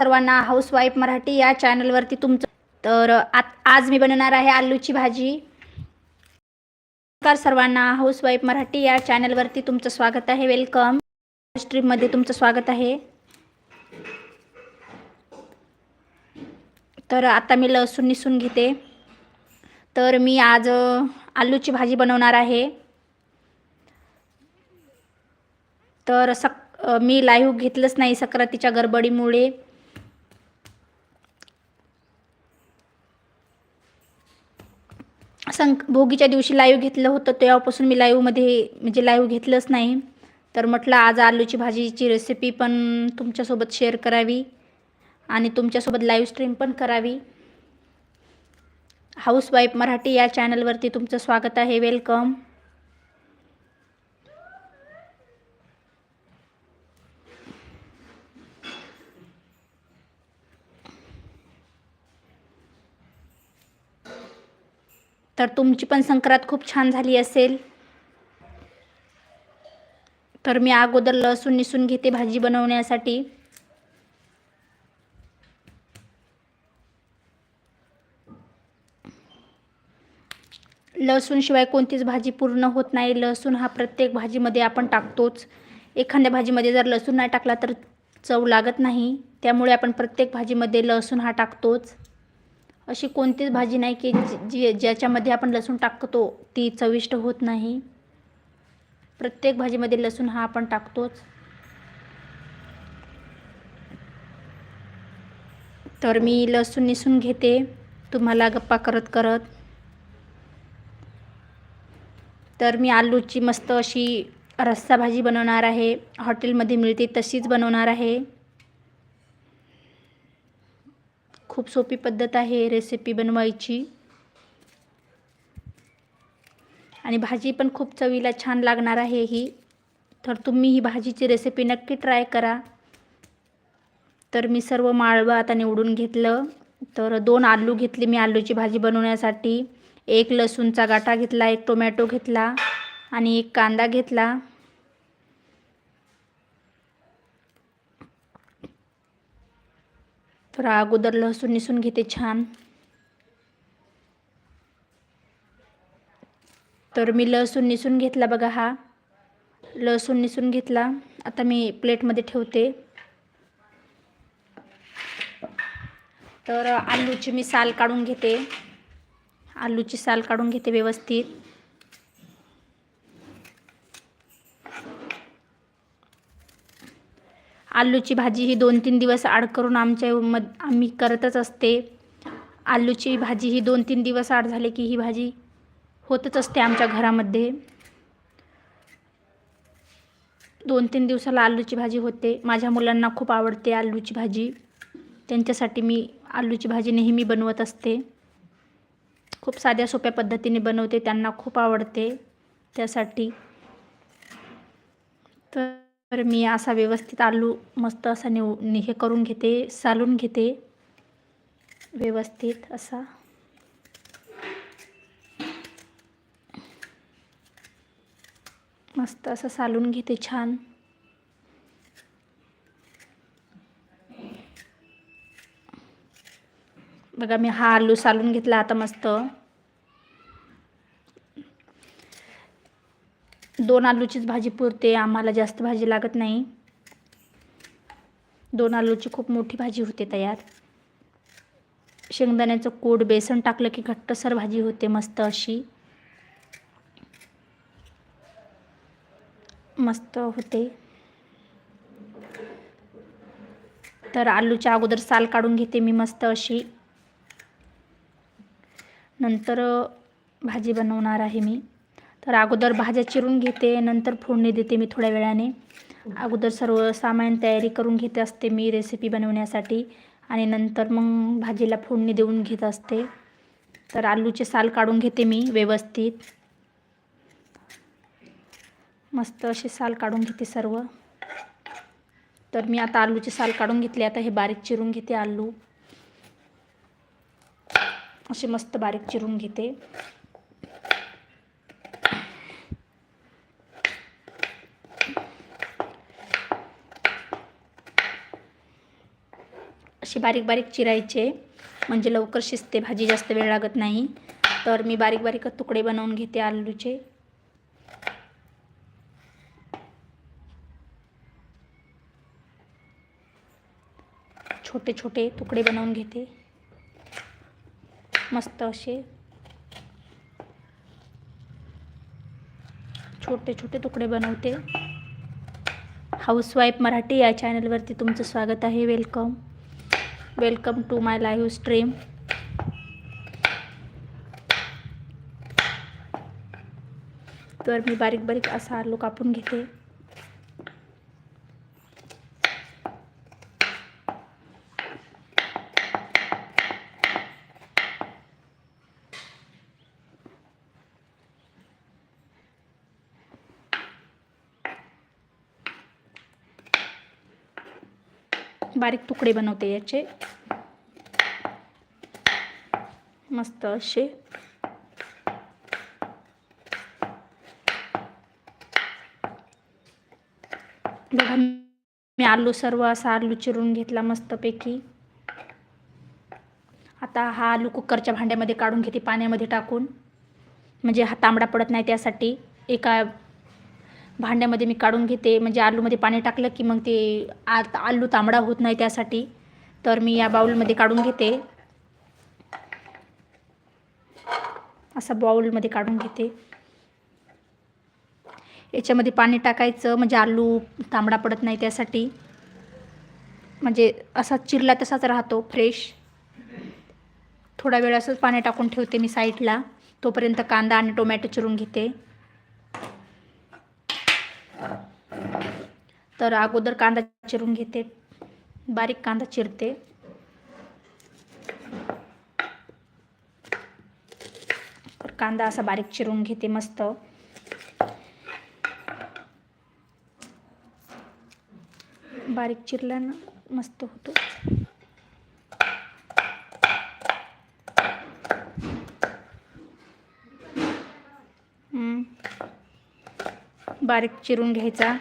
सर्वांना हाऊसवाईफ मराठी या चॅनलवरती तुमचं तर आत आज मी बनवणार आहे आलूची भाजी. नमस्कार सर्वांना हाऊसवाईफ मराठी या चॅनलवरती तुमचं स्वागत आहे. वेलकम स्ट्रीममध्ये तुमचं स्वागत आहे. तर आता मी लसूण निसून घेते. तर मी आज आलूची भाजी बनवणार आहे. तर सक मी लाईव्ह घेतलंच नाही सक्रातीच्या गडबडीमुळे. संक भोगीच्या दिवशी लाईव्ह घेतलं होतं तेव्हापासून मी लाईव्हमध्ये म्हणजे लाईव्ह घेतलंच नाही. तर म्हटलं आज आलूची भाजीची रेसिपी पण तुमच्यासोबत शेअर करावी आणि तुमच्यासोबत लाईव्ह स्ट्रीम पण करावी. हाऊसवाईफ मराठी या चॅनलवरती तुमचं स्वागत आहे. वेलकम तर तुमची पण संक्रांत खूप छान झाली असेल. तर मी अगोदर लसूण निसून घेते भाजी बनवण्यासाठी. लसूणशिवाय कोणतीच भाजी पूर्ण होत नाही. लसूण हा प्रत्येक भाजीमध्ये आपण टाकतोच. एखाद्या भाजीमध्ये जर लसूण नाही टाकला तर चव लागत नाही. त्यामुळे आपण प्रत्येक भाजीमध्ये लसूण हा टाकतोच. अशी कोणतीच भाजी नाही की जी ज्याच्यामध्ये आपण लसूण टाकतो ती चविष्ट होत नाही. प्रत्येक भाजीमध्ये लसूण हा आपण टाकतोच. तर मी लसूण निसून घेते. तुम्हाला गप्पा करत करत. तर मी आलूची मस्त अशी रस्सा भाजी बनवणार आहे. हॉटेलमध्ये मिळते तशीच बनवणार आहे. खूप सोपी पद्धत आहे रेसिपी बनवायची. आणि भाजी पण खूप चवीला छान लागणार आहे ही. तर तुम्ही ही भाजीची रेसिपी नक्की ट्राय करा. तर मी सर्व माळवं आता निवडून घेतलं. तर दोन आलू घेतले मी आलूची भाजी बनवण्यासाठी. एक लसूणचा गाठा घेतला एक टोमॅटो घेतला आणि एक कांदा घेतला. तर अगोदर लसूण निसून घेते छान. तर मी लसूण निसून घेतला बघा हा. लसूण निसून घेतला. आता मी प्लेटमध्ये ठेवते. तर आलूची मी साल काढून घेते. आलूची साल काढून घेते व्यवस्थित. आलूची भाजी ही दोन तीन दिवस आड करून आमच्या मद आम्ही करतच असते. आलूची भाजी ही दोन तीन दिवस आड झाले की ही भाजी होतच असते आमच्या घरामध्ये. दोन तीन दिवसाला आलूची भाजी होते. माझ्या मुलांना खूप आवडते आलूची भाजी. त्यांच्यासाठी मी आलूची भाजी नेहमी बनवत असते. खूप साध्या सोप्या पद्धतीने बनवते त्यांना खूप आवडते त्यासाठी. तर मी असा व्यवस्थित आलू मस्त असा निव हे करून घेते सालून घेते. व्यवस्थित असा. मस्त असं सालून घेते छान. बघा मी हा आलू सालून घेतला आता मस्त. दोन आलूचीच भाजी पुरते आम्हाला जास्त भाजी लागत नाही. दोन आलूची खूप मोठी भाजी होते तयार. शेंगदाण्याचं कोड बेसन टाकलं की घट्टसर भाजी होते मस्त अशी. मस्त होते. तर आलूच्या अगोदर साल काढून घेते मी मस्त अशी. नंतर भाजी बनवणार आहे मी. तर अगोदर भाज्या चिरून घेते नंतर फोडणी देते मी थोड्या वेळाने. अगोदर सर्व सामान तयारी करून घेते असते मी रेसिपी बनवण्यासाठी आणि नंतर मग भाजीला फोडणी देऊन घेत असते. तर आलूचे साल काढून घेते मी व्यवस्थित. मस्त असे साल काढून घेते सर्व. तर मी आता आलूचे साल काढून घेतले आता हे बारीक चिरून घेते आलू. असे मस्त बारीक चिरून घेते. असे बारीक बारीक चिरायचे म्हणजे लवकर शिजते भाजी जास्त वेळ लागत नाही. तर मी बारीक बारीक तुकडे बनवून घेते आलूचे. छोटे छोटे तुकडे बनवून घेते. मस्त असे. छोटे छोटे तुकडे बनवते. हाऊसवाईफ मराठी या चॅनलवरती तुमचं स्वागत आहे. Welcome. Welcome to my live stream. तर मी बारीक बारीक असा आलू कापून घेते. बारीक तुकडे बनवते याचे. मस्त असे. बघा मी आलू सर्व असा आलू चिरून घेतला मस्तपैकी. आता हा आलू कुकरच्या भांड्यामध्ये काढून घेते पाण्यामध्ये टाकून. म्हणजे हा तांबडा पडत नाही त्यासाठी. एका भांड्यामध्ये मी काढून घेते. म्हणजे आलूमध्ये पाणी टाकलं की मग ते आ आलू तांबडा होत नाही त्यासाठी. तर मी या बाऊलमध्ये काढून घेते. असा बाऊलमध्ये काढून घेते. याच्यामध्ये पाणी टाकायचं. म्हणजे आलू तांबडा पडत नाही त्यासाठी. म्हणजे असा चिरला तसाच राहतो फ्रेश. थोडा वेळ असंच पाणी टाकून ठेवते मी साईडला. तोपर्यंत कांदा आणि टोमॅटो चिरून घेते. तर अगोदर कांदा चिरून घेते. बारीक कांदा चिरते. तर कांदा असा बारीक चिरून घेते मस्त. बारीक चिरल्यानं मस्त होतो. बारीक चिरून घ्यायचा.